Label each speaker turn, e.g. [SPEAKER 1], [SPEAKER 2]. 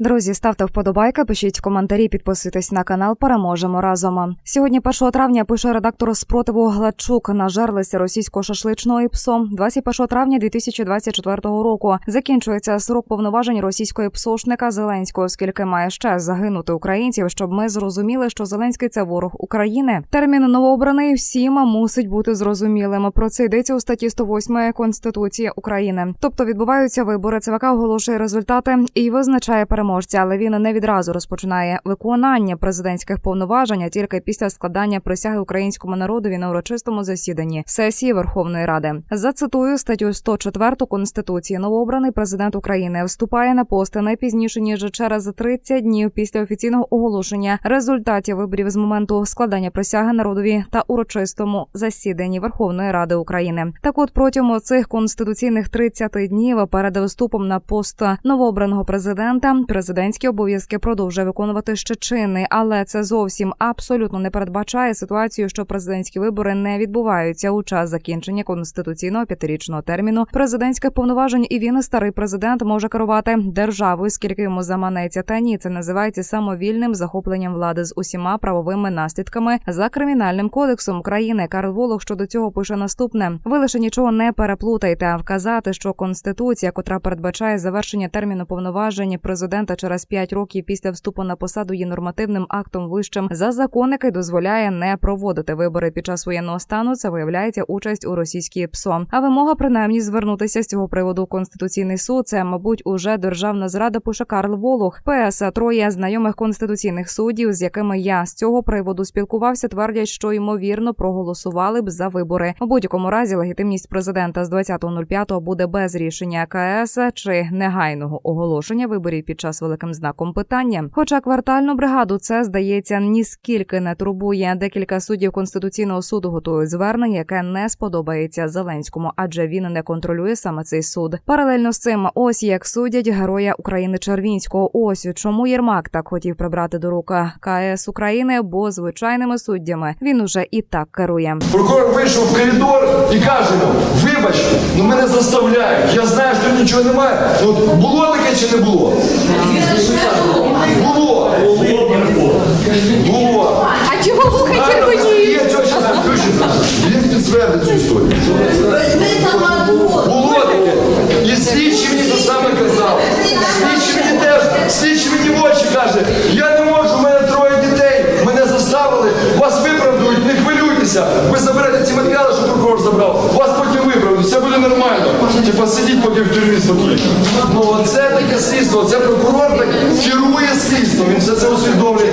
[SPEAKER 1] Друзі, ставте вподобайки, пишіть коментарі, підписуйтесь на канал. Переможемо разом. Сьогодні, 1 травня, пише редактор спротиву Гладчук. Нажерлися російського шашличного ІПСО. 21 травня 2024 року. Закінчується срок повноважень російського псошника Зеленського, оскільки має ще загинути українців, щоб ми зрозуміли, що Зеленський це ворог України. Термін новообраний всім мусить бути зрозумілим. Про це йдеться у статті 108 Конституції України. Тобто відбуваються вибори. ЦВК оголошує результати і визначає переможця, але він не відразу розпочинає виконання президентських повноважень тільки після складання присяги українському народові на урочистому засіданні сесії Верховної Ради. Зацитую статтю 104 Конституції. Новообраний президент України вступає на пост не пізніше ніж через 30 днів після офіційного оголошення результатів виборів з моменту складання присяги народові та урочистому засіданні Верховної Ради України. Так, от протягом цих конституційних 30 днів перед вступом на пост новообраного президента президентські обов'язки продовжує виконувати ще чинний, але це зовсім абсолютно не передбачає ситуацію, що президентські вибори не відбуваються у час закінчення конституційного п'ятирічного терміну президентських повноважень, і він старий президент може керувати державою, скільки йому заманеться. Та ні, це називається самовільним захопленням влади з усіма правовими наслідками за кримінальним кодексом України. Карл Волох щодо цього пише наступне: ви лише нічого не переплутайте, а вказати, що конституція, котра передбачає завершення терміну повноважень президента через 5 років після вступу на посаду, є нормативним актом вищим за закон, який дозволяє не проводити вибори під час воєнного стану. Це виявляється участь у російській ПСО. А вимога принаймні звернутися з цього приводу у конституційний суд. Це, мабуть, уже державна зрада пише Карл Волох. ПС троє знайомих конституційних суддів, з якими я з цього приводу спілкувався, твердять, що ймовірно проголосували б за вибори. У будь-якому разі легітимність президента з 20.05 буде без рішення КС чи негайного оголошення виборів під час великим знаком питання. Хоча квартальну бригаду це здається ніскільки не турбує. Декілька суддів конституційного суду готують звернення, яке не сподобається Зеленському, адже він не контролює саме цей суд. Паралельно з цим, ось як судять героя України Червінського. Ось чому Єрмак так хотів прибрати до рук КС України, бо звичайними суддями він уже і так керує.
[SPEAKER 2] Прокурор вийшов в коридор і каже вибач, ну мене заставляють. Я знаю, що нічого немає. Ну, було таке чи не? Було. Було.
[SPEAKER 3] А чого вуха
[SPEAKER 2] включиться. Він підтвердить цю історію. Було таке. І слідчий мені те саме казав. Слідчий мені теж, слідчий мені в очі каже, я не можу, у мене троє дітей, мене заставили, вас виправдують, не хвилюйтеся. Ви заберете ці матеріали, що прокурор забрав, вас потім виправдують, все буде нормально. Типа сидіть поки в тюрмі спокійно. Ну оце таке слідство, це прокурор так керує слідством, він все це усвідомлює.